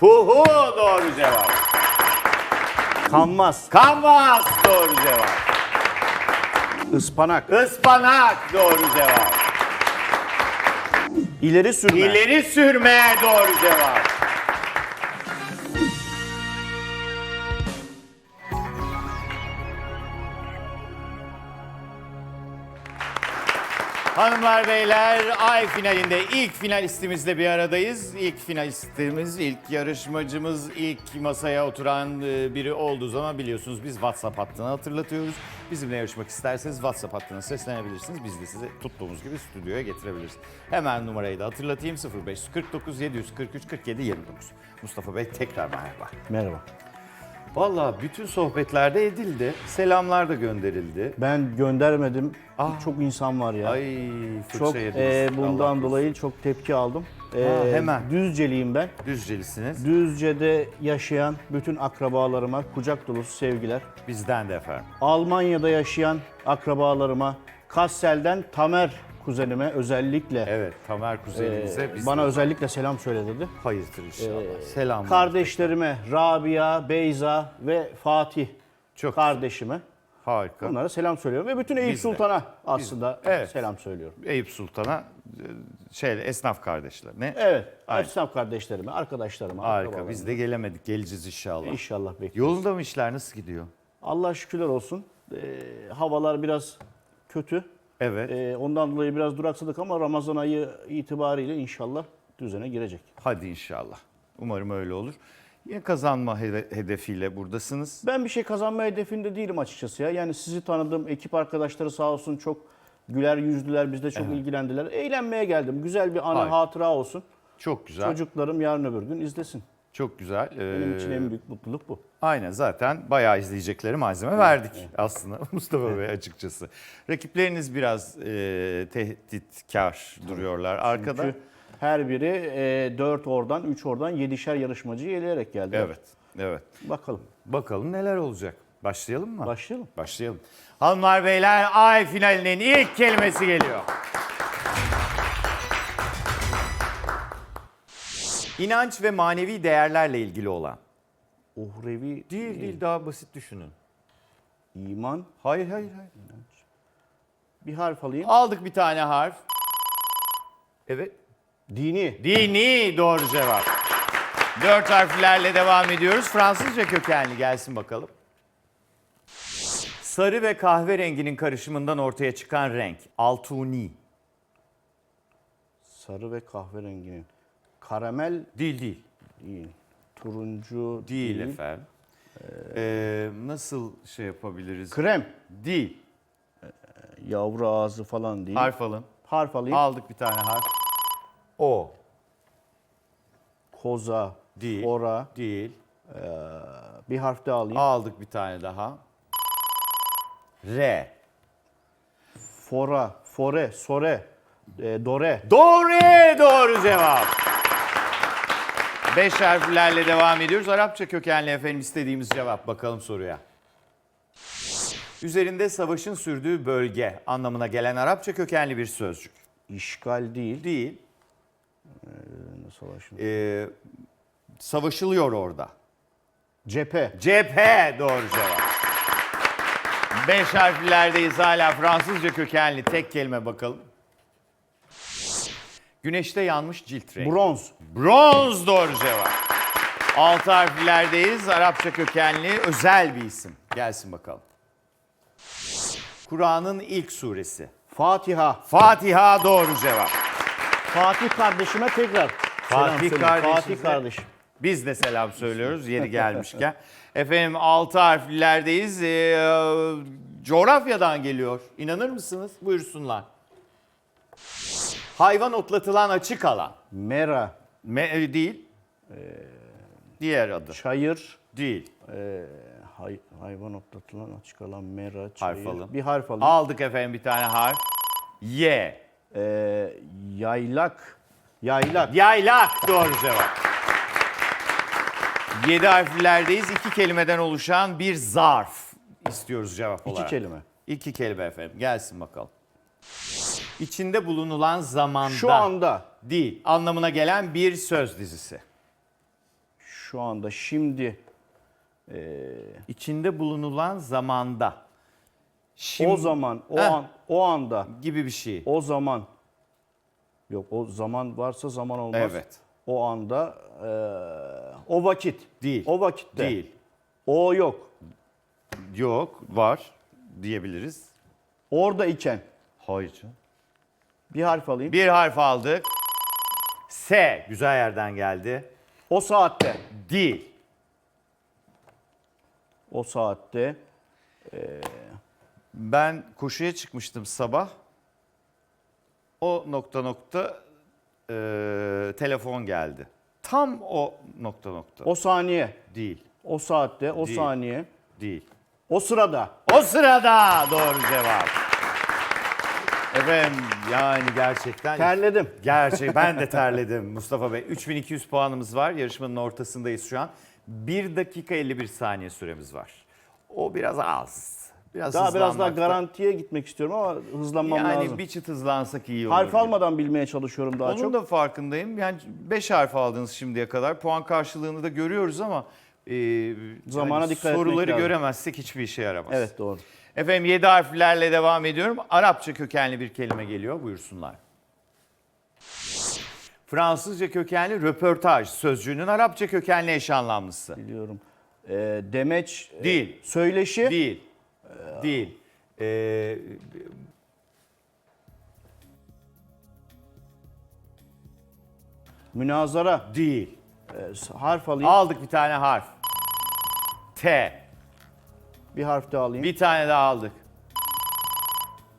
Puhu doğru cevap. Kanmaz. Kanvas doğru cevap. Ispanak. Ispanak doğru cevap. İleri sürme. İleri sürme doğru cevap. Hanımlar beyler ay finalinde ilk finalistimizle bir aradayız. İlk finalistimiz, ilk yarışmacımız, ilk masaya oturan e, biri olduğu zaman biliyorsunuz biz WhatsApp hattını hatırlatıyoruz. Bizimle yarışmak isterseniz WhatsApp hattına seslenebilirsiniz. Biz de sizi tuttuğumuz gibi stüdyoya getirebiliriz. Hemen numarayı da hatırlatayım 0549 743 47 29. Mustafa Bey tekrar merhaba. Merhaba. Vallahi bütün sohbetlerde edildi. Selamlar da gönderildi. Ben göndermedim. Ah. Çok insan var ya. Ay çok e, Allah bundan korusun. dolayı çok tepki aldım. E, Ha, hemen. Düzceliyim ben. Düzcelisiniz. Düzce'de yaşayan bütün akrabalarıma kucak dolusu sevgiler. Bizden de efendim. Almanya'da yaşayan akrabalarıma, Kassel'den Tamer kuzenime özellikle Evet Tamer kuzenimize e, biz bana de özellikle selam söyle dedi. hayırdır inşallah. Selam. Kardeşlerime Rabia, Beyza ve Fatih Çok kardeşime Harika. onlara selam söylüyorum ve bütün Eyüp Biz de. Sultan'a aslında Evet. selam söylüyorum. Eyüp Sultan'a e, şey esnaf kardeşlerine. Evet, Aynen. esnaf kardeşlerime, arkadaşlarıma, Harika. akrabalarıma. Biz de gelemedik. Geleceğiz inşallah. İnşallah bekliyoruz. Yolunda mı işler nasıl gidiyor? Allah şükürler olsun. Ee, havalar biraz kötü. Evet. Ee, ondan dolayı biraz duraksadık ama Ramazan ayı itibariyle inşallah düzene girecek. Hadi inşallah. Umarım öyle olur. Yine kazanma hede- hedefiyle buradasınız. Ben bir şey kazanma hedefinde değilim açıkçası ya. Yani sizi tanıdım, ekip arkadaşları sağ olsun çok güler yüzlüler, bizde çok ilgilendiler. Eğlenmeye geldim. Güzel bir ana Harika. hatıra olsun. Çok güzel. Çocuklarım yarın öbür gün izlesin. Çok güzel. Benim için Ee, en büyük mutluluk bu. Aynen zaten bayağı izleyecekleri malzeme verdik aslında Mustafa Bey açıkçası. Rakipleriniz biraz e, tehditkar duruyorlar arkada. Çünkü her biri e, 4 oradan, 3 oradan 7'şer yarışmacıyı eleyerek geldi. Evet, evet. Bakalım. Bakalım neler olacak. Başlayalım mı? Başlayalım. Başlayalım. Hanımlar beyler ay finalinin ilk kelimesi geliyor. İnanç ve manevi değerlerle ilgili olan. Uhrevi Değil değil daha basit düşünün. iman. Hayır hayır hayır. Bir harf alayım. Aldık bir tane harf. Evet. Dini. Dini doğru cevap. Dört harflerle devam ediyoruz. Fransızca kökenli gelsin bakalım. Sarı ve kahverenginin karışımından ortaya çıkan renk. Altuni. Sarı ve kahverenginin. Karamel Değil değil. değil. Turuncu Değil efendim. Ee, nasıl şey yapabiliriz? Krem. Değil. Yavru ağzı falan değil. Harf alın. Harf alayım. Aldık bir tane harf. O. Koza. Değil. Fora. Değil. Bir harf daha alayım. Aldık bir tane daha. R. Fora. Fore. Sore. e, dore. Doğru, doğru cevap. Beş harflerle devam ediyoruz. Arapça kökenli efendim istediğimiz cevap. Bakalım soruya. Üzerinde savaşın sürdüğü bölge anlamına gelen Arapça kökenli bir sözcük. İşgal değil. Değil. Savaşın. Ee, savaşılıyor orada. Cephe. Cephe doğru cevap. Beş harflerdeyiz hala Fransızca kökenli tek kelime bakalım. Güneşte yanmış cilt rengi. Bronz. Bronz doğru cevap. Altı harflerdeyiz. Arapça kökenli özel bir isim. Gelsin bakalım. Kur'an'ın ilk suresi. Fatiha. Fatiha doğru cevap. Fatih kardeşime tekrar. selam Fatih söyle. kardeşimize- Fatih kardeşim. Biz de selam söylüyoruz yeri gelmişken. Efendim altı harflerdeyiz. Ee, coğrafyadan geliyor. İnanır mısınız? Buyursunlar. Hayvan otlatılan açık alan. Mera. Me- e, değil. Diğer adı. Çayır. Değil. e, hay- hayvan otlatılan açık alan mera. Çayır. Alın. Bir harf alayım. Aldık efendim bir tane harf. Y. E, yaylak. Yaylak. Yaylak doğru cevap. Yedi harflerdeyiz. İki kelimeden oluşan bir zarf istiyoruz cevap İki olarak. kelime. İki kelime efendim. Gelsin bakalım. İçinde bulunulan zamanda Şu anda. değil. Anlamına gelen bir söz dizisi. Şu anda şimdi İçinde bulunulan zamanda. Şimdi o zaman o Heh. an o anda gibi bir şey. o zaman yok o zaman varsa zaman olmaz. Evet. O anda eee, o vakit. Değil. O vakitte. Değil. O yok. Yok, var diyebiliriz. Orada iken. Hayır canım. Bir harf alayım. Bir harf aldık. S. Güzel yerden geldi. O saatte. Değil. O saatte. Ben koşuya çıkmıştım sabah. O nokta nokta e, telefon geldi. Tam o nokta nokta. O saniye. Değil. O saatte. O Değil. saniye. Değil. O sırada. O sırada doğru cevap. Efendim yani gerçekten Terledim. Gerçek ben de terledim Mustafa Bey. 3200 puanımız var. Yarışmanın ortasındayız şu an. 1 dakika 51 saniye süremiz var. O biraz az. Biraz Daha biraz daha hızlanmakta- garantiye gitmek istiyorum ama hızlanmam Yani lazım. bir çıt hızlansak iyi olur. Harf gibi. almadan bilmeye çalışıyorum daha Onun çok. da farkındayım. Yani 5 harf aldınız şimdiye kadar. Puan karşılığını da görüyoruz ama e, Zamana dikkat etmek soruları lazım. göremezsek hiçbir işe yaramaz. Evet doğru. Efendim 7 harflerle devam ediyorum. Arapça kökenli bir kelime geliyor. Buyursunlar. Fransızca kökenli röportaj sözcüğünün Arapça kökenli eş anlamlısı. Biliyorum. Ee, demeç. e, Değil. söyleşi. Değil. Değil. Ee, Münazara. değil. Ee, harf alayım. Aldık bir tane harf. T. Bir harf daha alayım. Bir tane daha aldık.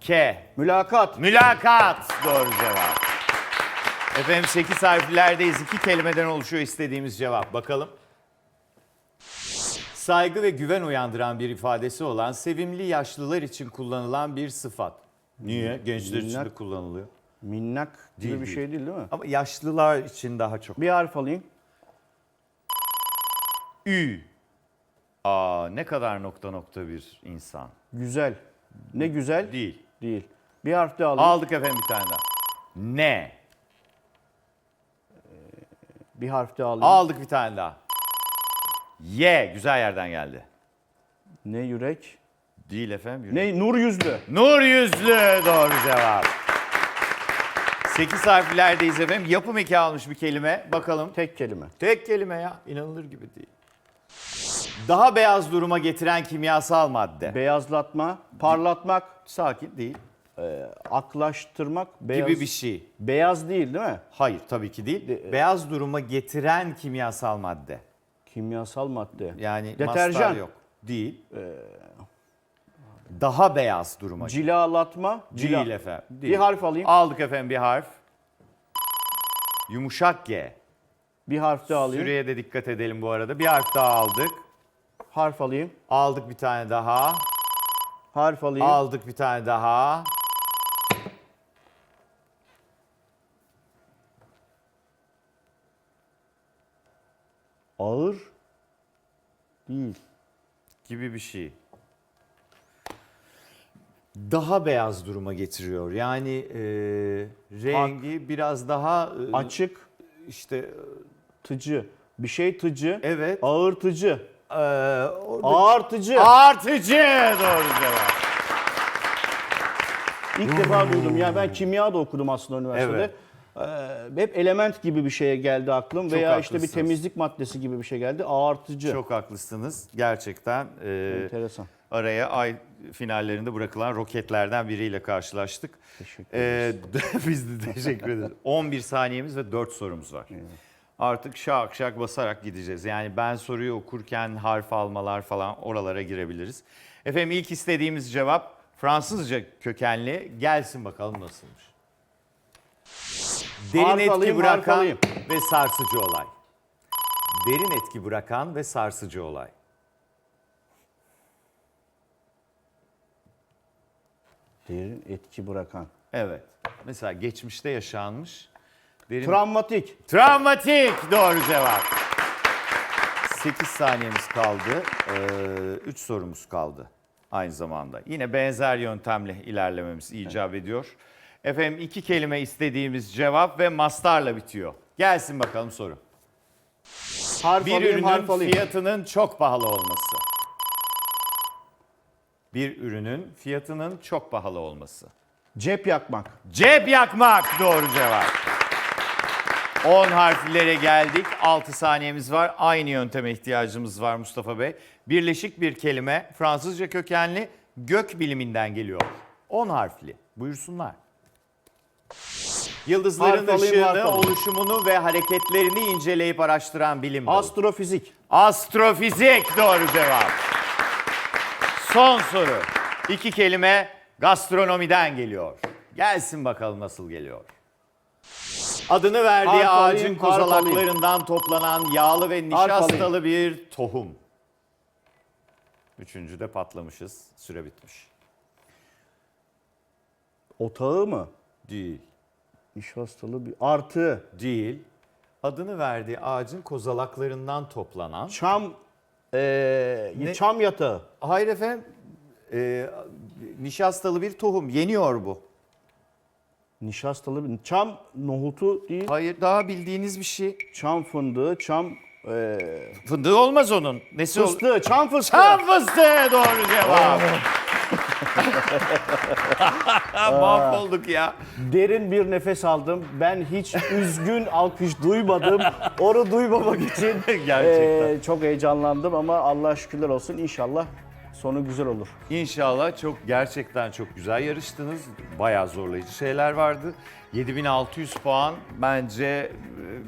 K. Mülakat. Mülakat. Doğru cevap. Efendim 8 harflerdeyiz. İki kelimeden oluşuyor istediğimiz cevap. Bakalım. Saygı ve güven uyandıran bir ifadesi olan sevimli yaşlılar için kullanılan bir sıfat. Niye? Gençler için de Minnak. kullanılıyor. Minnak gibi Değil, bir şey değil değil mi? Ama yaşlılar için daha çok. Bir harf alayım. Ü. Aa ne kadar nokta nokta bir insan. Güzel. Ne güzel? Değil. Değil. Bir harf daha alayım. Aldık efendim bir tane daha. Ne? Bir harf daha alayım. Aldık bir tane daha. Y. Güzel yerden geldi. Ne yürek? Değil efendim. yürü. Ne nur yüzlü? Nur yüzlü doğru cevap. 8 harflerdeyiz efendim. Yapım eki almış bir kelime. Bakalım. Tek kelime. Tek kelime ya. İnanılır gibi değil. Daha beyaz duruma getiren kimyasal madde. Beyazlatma, parlatmak, Sakin değil. aklaştırmak, beyaz. Gibi bir şey. Beyaz değil değil mi? Hayır tabii ki değil. De- beyaz duruma getiren kimyasal madde. Kimyasal madde. Yani Deterjan. mastar yok. Değil. Daha beyaz duruma. Cilalatma. Cila. Değil efendim. Değil. Bir harf alayım. Aldık efendim bir harf. Yumuşak G. Bir harf daha alayım. Süreye de dikkat edelim bu arada. Bir harf daha aldık. Harf alayım. Aldık bir tane daha. Harf alayım. Aldık bir tane daha. Ağır. Değil. Gibi bir şey. Daha beyaz duruma getiriyor. Yani e, rengi biraz daha e, Açık. işte Tıcı. Bir şey tıcı. evet. Ağırtıcı. e, Ağırtıcı. Artıcı doğru cevap. İlk defa duydum. Ya ben kimya da okudum aslında üniversitede. Ee, hep element gibi bir şeye geldi aklım Çok veya işte bir temizlik maddesi gibi bir şey geldi. Ağırtıcı. Çok haklısınız. Gerçekten e, enteresan. araya ay finallerinde bırakılan roketlerden biriyle karşılaştık. Teşekkür Ee, biz de teşekkür ederiz. 11 saniyemiz ve 4 sorumuz var. Artık şak şak basarak gideceğiz. Yani ben soruyu okurken harf almalar falan oralara girebiliriz. Efendim ilk istediğimiz cevap Fransızca kökenli. Gelsin bakalım nasılmış. Derin Harf etki alayım, bırakan alayım. ve sarsıcı olay. Derin etki bırakan ve sarsıcı olay. Derin etki bırakan. Evet. Mesela geçmişte yaşanmış. Derin Travmatik. Travmatik doğru cevap. 8 saniyemiz kaldı. 3 sorumuz kaldı aynı zamanda. Yine benzer yöntemle ilerlememiz icap ediyor. Efendim iki kelime istediğimiz cevap ve mastarla bitiyor. Gelsin bakalım soru. Harf bir alayım, ürünün harf alayım. fiyatının çok pahalı olması. Bir ürünün fiyatının çok pahalı olması. Cep yakmak. Cep yakmak doğru cevap. 10 harflere geldik. 6 saniyemiz var. Aynı yönteme ihtiyacımız var Mustafa Bey. Birleşik bir kelime Fransızca kökenli gök biliminden geliyor. 10 harfli. Buyursunlar. Yıldızların Harf alayım, ışığını, harf alayım. oluşumunu ve hareketlerini inceleyip araştıran bilim dalı. Astrofizik. Astrofizik doğru cevap. Son soru. İki kelime gastronomiden geliyor. Gelsin bakalım nasıl geliyor. Adını verdiği Harf ağacın kozalaklarından toplanan yağlı ve nişastalı bir tohum. Üçüncü de patlamışız. Süre bitmiş. Otağı mı? Değil. Nişastalı bir artı. Değil. Adını verdiği ağacın kozalaklarından toplanan. Çam Ne? çam yatağı. Hayır efendim. Ee, nişastalı bir tohum. Yeniyor bu. Nişastalı çam nohutu değil. Hayır daha bildiğiniz bir şey. Çam fındığı, çam eee Fındığı olmaz onun. Nesi fıstığı, çam fıstığı. Çam fıstığı doğru cevap. Mahvolduk ya. Derin bir nefes aldım. Ben hiç üzgün alkış duymadım. Onu duymamak için Gerçekten. eee, çok heyecanlandım ama Allah şükürler olsun inşallah sonu güzel olur. İnşallah çok gerçekten çok güzel yarıştınız. Bayağı zorlayıcı şeyler vardı. 7600 puan bence e,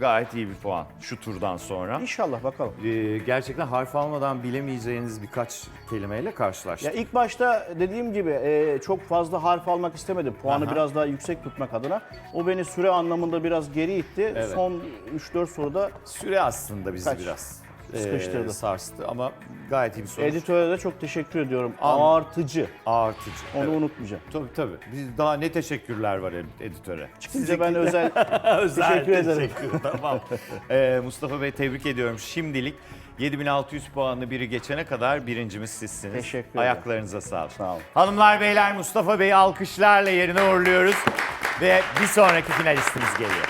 gayet iyi bir puan şu turdan sonra. İnşallah bakalım. Ee, gerçekten harf almadan bilemeyeceğiniz birkaç kelimeyle karşılaştık. Ya ilk başta dediğim gibi eee, çok fazla harf almak istemedim. Puanı Aha. biraz daha yüksek tutmak adına. O beni süre anlamında biraz geri itti. Evet. Son 3-4 soruda Süre aslında bizi Kaç? biraz e, Sıkıştırdı. sarstı ama gayet iyi bir soru. editöre de çok teşekkür ediyorum. Anladım. Artıcı. Artıcı. Onu Evet. unutmayacağım. Tabii tabii. Biz daha ne teşekkürler var ed- editöre. Çıkınca ben özel Özel Teşekkür ederim. teşekkür, tamam. Ee, Mustafa Bey tebrik ediyorum. Şimdilik 7600 puanlı biri geçene kadar birincimiz sizsiniz. Teşekkür ederim. Ayaklarınıza sağlık. Sağ olun. Hanımlar beyler Mustafa Bey'i alkışlarla yerine uğurluyoruz. Ve bir sonraki finalistimiz geliyor.